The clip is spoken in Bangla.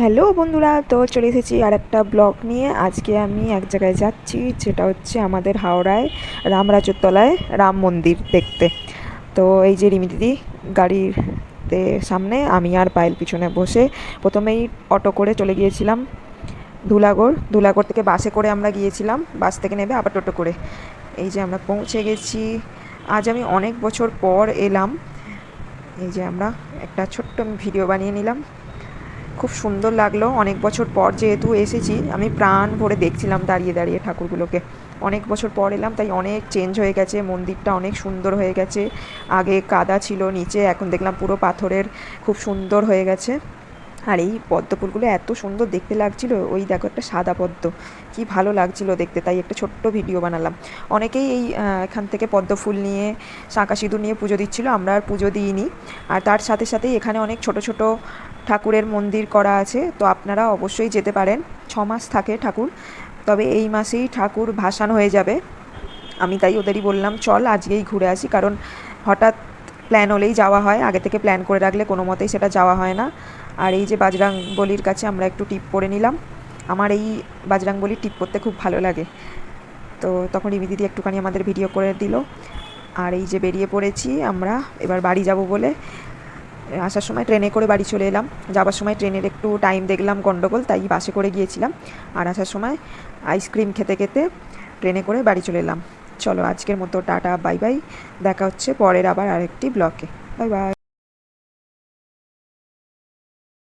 হ্যালো বন্ধুরা, তো চলে এসেছি আর একটা ব্লগ নিয়ে। আজকে আমি এক জায়গায় যাচ্ছি, যেটা হচ্ছে আমাদের হাওড়ায়, রামরাজতলায় রাম মন্দির দেখতে। তো এই যে রিমি দিদি গাড়িতে সামনে, আমি আর পায়েল পিছনে বসে প্রথমেই অটো করে চলে গিয়েছিলাম ধুলাগড়। ধুলাগড় থেকে বাসে করে আমরা গিয়েছিলাম, বাস থেকে নেবে আবার টোটো করে। এই যে আমরা পৌঁছে গেছি। আজ আমি অনেক বছর পর এলাম। এই যে আমরা একটা ছোট্ট ভিডিও বানিয়ে নিলাম। খুব সুন্দর লাগল। অনেক বছর পর যেহেতু এসেছি, আমি প্রাণ ভরে দেখছিলাম দাঁড়িয়ে দাঁড়িয়ে ঠাকুরগুলোকে। অনেক বছর পর এলাম, তাই অনেক চেঞ্জ হয়ে গেছে, মন্দিরটা অনেক সুন্দর হয়ে গেছে। আগে কাদা ছিল, নিচে এখন দেখলাম পুরো পাথরের খুব সুন্দর হয়ে গেছে। আর এই পদ্ম ফুলগুলো এত সুন্দর দেখতে লাগছিল, ওই দেখো একটা সাদা পদ্ম। কি ভালো লাগছিল দেখতে, তাই একটা ছোট্ট ভিডিও বানালাম। অনেকেই এই এখান থেকে পদ্ম ফুল নিয়ে শাঁকা সিঁদুর নিয়ে পুজো দিচ্ছিল, আমরা আর পুজো দিইনি। আর তার সাথে সাথেই এখানে অনেক ছোট ছোট ঠাকুরের মন্দির করা আছে, তো আপনারা অবশ্যই যেতে পারেন। ছ মাস থাকে ঠাকুর, তবে এই মাসেই ঠাকুর ভাসান হয়ে যাবে। আমি তাই ওদেরই বললাম, চল আজকেই ঘুরে আসি, কারণ হঠাৎ প্ল্যান হলেই যাওয়া হয়। আগে থেকে প্ল্যান করে রাখলে কোনো মতেই সেটা যাওয়া হয় না। আর এই যে বাজরাং বলির কাছে আমরা একটু টিপ পরে নিলাম। আমার এই বাজরাং বলির টিপ করতে খুব ভালো লাগে। তো তখন রিমি দিদি একটুখানি আমাদের ভিডিও করে দিল। আর এই যে বেরিয়ে পড়েছি আমরা, এবার বাড়ি যাব বলে। আসার সময় ট্রেনে করে বাড়ি চলে এলাম। যাবার সময় ট্রেনের একটু টাইম দেখলাম গণ্ডগোল তাই বাসে করে গিয়েছিলাম। আর আসার সময় আইসক্রিম খেতে খেতে ট্রেনে করে বাড়ি চলে এলাম। চলো আজকের মতো টাটা বাই বাই দেখা হচ্ছে পরের আবার আরেকটি ব্লকে বাই বাই